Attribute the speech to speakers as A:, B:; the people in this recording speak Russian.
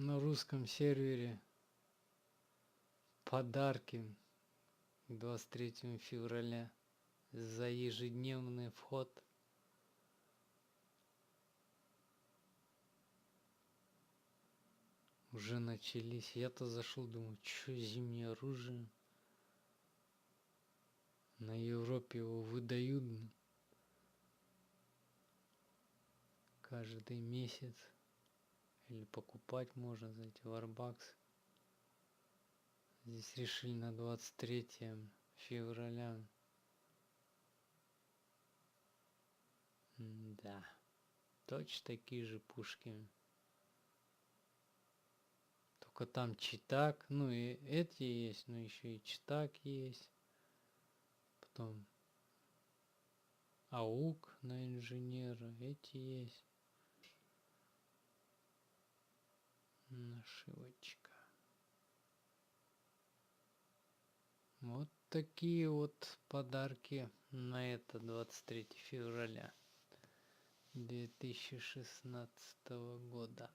A: на русском сервере подарки к 23 февраля за ежедневный вход. Уже начались. Я-то зашел думаю что зимнее оружие? На европе его выдают каждый месяц или покупать можно за эти варбакс здесь решили на 23 февраля. Да точно такие же пушки. Только там читак ну и эти есть но еще и читак есть. Потом аук на инженера эти есть нашивочка вот такие вот подарки на это 23 февраля 2016 года